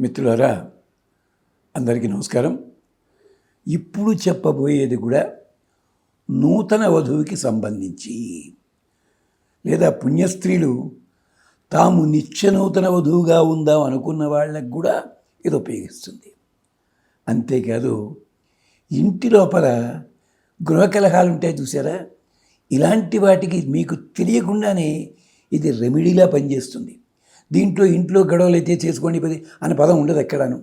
మిత్రులారా అందరికీ నమస్కారం. ఇప్పుడు చెప్పబోయేది కూడా నూతన వధువుకి సంబంధించి. లేదా పుణ్యస్త్రీలు తాము నిత్య నూతన వధువుగా ఉందాం అనుకున్న వాళ్ళకు కూడా ఇది ఉపయోగిస్తుంది. అంతేకాదు ఇంటి లోపల గృహ కలహాలు ఉంటాయి చూసారా? ఇలాంటి వాటికి మీకు తెలియకుండానే ఇది రెమెడీలా పనిచేస్తుంది. దీంట్లో ఇంట్లో గొడవలు అయితే చేసుకోండి పది అనే పదం ఉండదు ఎక్కడాను.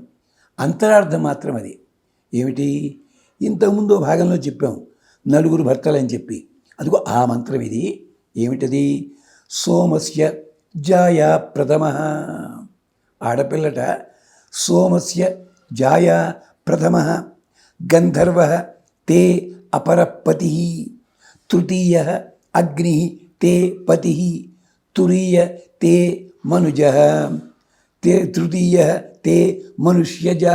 అంతరార్థం మాత్రం అది. ఏమిటి? ఇంతకుముందు భాగంలో చెప్పాం నలుగురు భర్తలు అని చెప్పి. అదిగో ఆ మంత్రం ఇది. ఏమిటది? సోమస్య జాయా ప్రథమ. ఆడపిల్లట సోమస్య జాయా ప్రథమ. గంధర్వ తే అపరపతి తృతీయ అగ్ని తే పతి. తురీయ తే మనుజ తే తృతీయ తే మనుష్యజ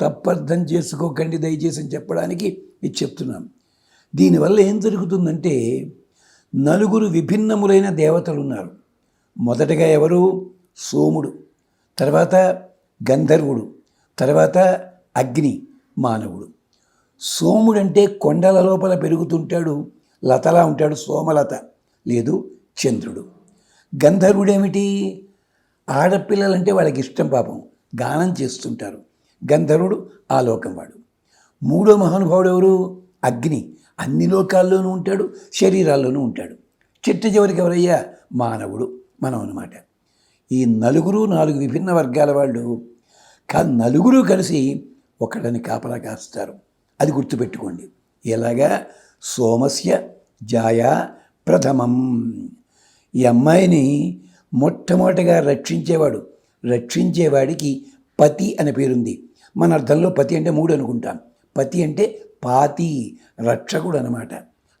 తప్పర్థం చేసుకోకండి దయచేసి అని చెప్పడానికి ఇది చెప్తున్నాం. దీనివల్ల ఏం జరుగుతుందంటే నలుగురు విభిన్నములైన దేవతలు ఉన్నారు మొదటగా ఎవరు? సోముడు తర్వాత గంధర్వుడు తర్వాత అగ్ని మానవుడు. సోముడంటే కొండల లోపల పెరుగుతుంటాడు లతలా ఉంటాడు సోమలత లేదు చంద్రుడు. గంధర్వుడేమిటి? ఆడపిల్లలంటే వాళ్ళకి ఇష్టం పాపం. గానం చేస్తుంటారు. గంధర్వుడు ఆ లోకం వాడు. మూడో మహానుభావుడు ఎవరు? అగ్ని. అన్ని లోకాల్లోనూ ఉంటాడు శరీరాల్లోనూ ఉంటాడు. చిట్ట చివరికి ఎవరయ్యా? మానవుడు. మనం అనమాట ఈ నలుగురు నాలుగు విభిన్న వర్గాల వాళ్ళు కా నలుగురు కలిసి ఒకళ్ళని కాపలా కాస్తారు. అది గుర్తుపెట్టుకోండి. ఎలాగా? సోమస్య జాయా ప్రథమం. ఈ అమ్మాయిని మొట్టమొదటిగా రక్షించేవాడు రక్షించేవాడికి పతి అనే పేరుంది. మన అర్థంలో పతి అంటే మూడు అనుకుంటాం పతి అంటే పాతి రక్షకుడు అనమాట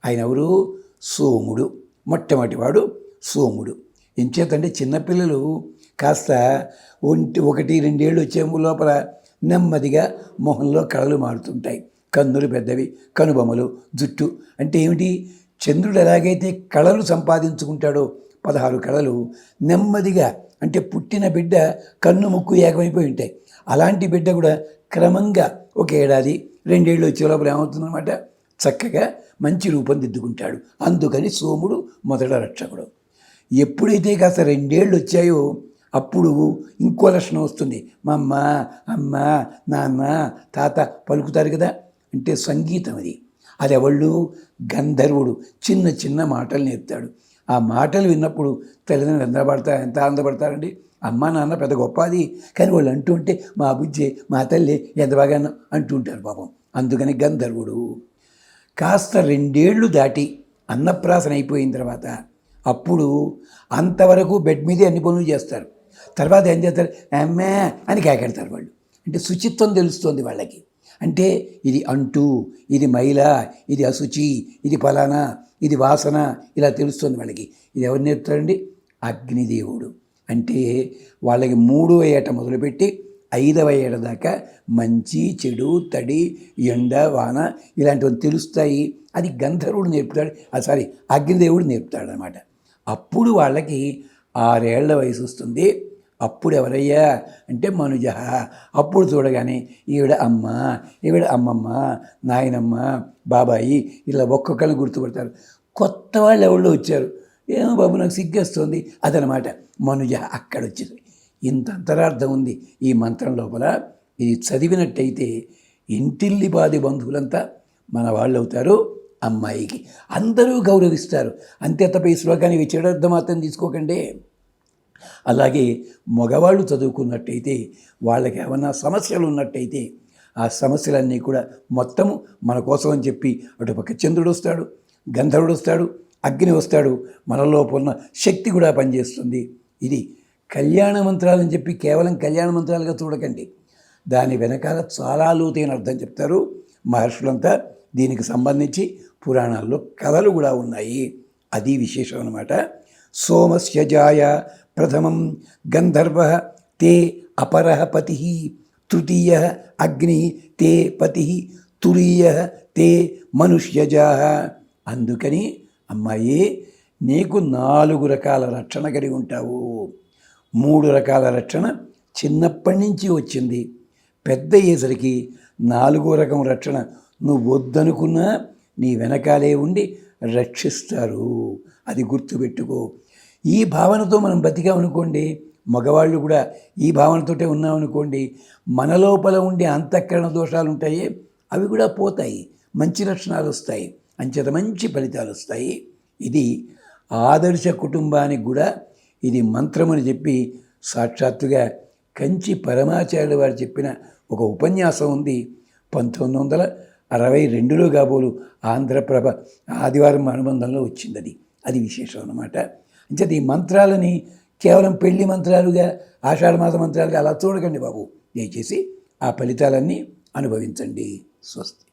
ఆయన ఎవరు? సోముడు. మొట్టమొదటివాడు సోముడు. ఎంచేతంటే చిన్నపిల్లలు కాస్త ఒంటి ఒకటి రెండేళ్ళు వచ్చే లోపల నెమ్మదిగా మొహంలో కళలు మారుతుంటాయి. కన్నులు పెద్దవి కనుబొమ్మలు జుట్టు అంటే ఏమిటి? చంద్రుడు ఎలాగైతే కళలు సంపాదించుకుంటాడో పదహారు కళలు నెమ్మదిగా అంటే పుట్టిన బిడ్డ కన్ను ముక్కు ఏకమైపోయి ఉంటాయి. అలాంటి బిడ్డ కూడా క్రమంగా ఒక ఏడాది రెండేళ్ళు వచ్చే లోపల ఏమవుతుందన్నమాట? చక్కగా మంచి రూపం దిద్దుకుంటాడు అందుకని సోముడు మొదట రక్షకుడు. ఎప్పుడైతే కాస్త రెండేళ్ళు వచ్చాయో అప్పుడు ఇంకో లక్షణం వస్తుంది. మా అమ్మ అమ్మ నాన్న తాత పలుకుతారు కదా? అంటే సంగీతం అది. అది ఎవళ్ళు గంధర్వుడు. చిన్న చిన్న మాటలు నేర్పుతాడు ఆ మాటలు విన్నప్పుడు తల్లిదండ్రులు ఎంత ఎంత ఆనందపడతారండి? అమ్మ నాన్న పెద్ద గొప్ప అది కానీ వాళ్ళు అంటూ ఉంటే మా బుజ్జి మా తల్లి ఎంత బాగా అంటుంటారు పాపం. అందుకని గంధర్వుడు. కాస్త రెండేళ్ళు దాటి అన్నప్రాసన అయిపోయిన తర్వాత అప్పుడు అంతవరకు బెడ్ మీదే అన్ని పనులు చేస్తారు. తర్వాత ఏం చేస్తారు? అమ్మే అని కేకెడతారు వాళ్ళు. అంటే శుచిత్వం తెలుస్తుంది వాళ్ళకి. అంటే ఇది అంటు ఇది మైల ఇది అశుచి ఇది ఫలానా ఇది వాసన ఇలా తెలుస్తుంది వాళ్ళకి. ఇది ఎవరు నేర్పుతారండి? అగ్నిదేవుడు. అంటే వాళ్ళకి మూడో ఏట మొదలుపెట్టి ఐదవ ఏట దాకా మంచి చెడు తడి ఎండ వాన ఇలాంటివి తెలుస్తాయి. అది గంధర్వుడు నేర్పుతాడు. ఆ సారీ అగ్నిదేవుడు నేర్పుతాడు అనమాట అప్పుడు వాళ్ళకి ఆరేళ్ళ వయసు వస్తుంది. అప్పుడు ఎవరయ్యా అంటే మనుజ. అప్పుడు చూడగానే ఈవిడ అమ్మ ఈవిడ అమ్మమ్మ నాయనమ్మ బాబాయి ఇలా ఒక్కొక్కరిని గుర్తుపడతారు. కొత్త వాళ్ళు ఎవరో వచ్చారు. ఏమో బాబు నాకు సిగ్గేస్తుంది అదనమాట. మనుజ అక్కడ వచ్చింది ఇంత అంతరార్థం ఉంది ఈ మంత్రం లోపల. ఇది చదివినట్టయితే ఇంటిల్లి బాధి బంధువులంతా మన వాళ్ళు అవుతారు అమ్మాయికి. అందరూ గౌరవిస్తారు. అంతే తప్ప ఈ శ్లోకానికి చెడు అర్థమాత్రం తీసుకోకండి. అలాగే మగవాళ్ళు చదువుకున్నట్టయితే వాళ్ళకి ఏమన్నా సమస్యలు ఉన్నట్టయితే ఆ సమస్యలన్నీ కూడా మొత్తము మన కోసం అని చెప్పి అటుపక్క చంద్రుడు వస్తాడు గంధర్వుడు వస్తాడు అగ్ని వస్తాడు మనలో ఉన్న శక్తి కూడా పనిచేస్తుంది. ఇది కళ్యాణ మంత్రాలని చెప్పి కేవలం కళ్యాణ మంత్రాలుగా చూడకండి. దాని వెనకాల చాలా లోతైన అర్థం చెప్తారు. మహర్షులంతా దీనికి సంబంధించి పురాణాల్లో కథలు కూడా ఉన్నాయి. అది విశేషం అనమాట సోమస్య జాయ ప్రథమం గంధర్వ తే అపర పతి తృతీయ అగ్ని తే పతి తురీయ తే మనుష్యజ అందుకని అమ్మాయి నీకు నాలుగు రకాల రక్షణ కలిగి ఉంటావు. మూడు రకాల రక్షణ చిన్నప్పటి నుంచి వచ్చింది. పెద్ద అయ్యేసరికి నాలుగో రకం రక్షణ నువ్వు వద్దనుకున్నా నీ వెనకాలే ఉండి రక్షిస్తారు. అది గుర్తుపెట్టుకో. ఈ భావనతో మనం బతికామనుకోండి మగవాళ్ళు కూడా ఈ భావనతోటే ఉన్నామనుకోండి మన లోపల ఉండే అంతఃకరణ దోషాలు ఉంటాయి అవి కూడా పోతాయి మంచి లక్షణాలు వస్తాయి అంచేత మంచి ఫలితాలు వస్తాయి. ఇది ఆదర్శ కుటుంబానికి కూడా ఇది మంత్రమని చెప్పి సాక్షాత్తుగా కంచి పరమాచార్యుల వారు చెప్పిన ఒక ఉపన్యాసం ఉంది. పంతొమ్మిది వందల అరవై రెండులో కాబోలు ఆంధ్రప్రభ ఆదివారం అనుబంధంలో వచ్చింది అది. అది విశేషం అన్నమాట. అంచేత ఈ మంత్రాలని కేవలం పెళ్ళి మంత్రాలుగా ఆషాఢమాస మంత్రాలుగా అలా చూడకండి బాబు. దయచేసి ఆ ఫలితాలన్నీ అనుభవించండి. స్వస్తి.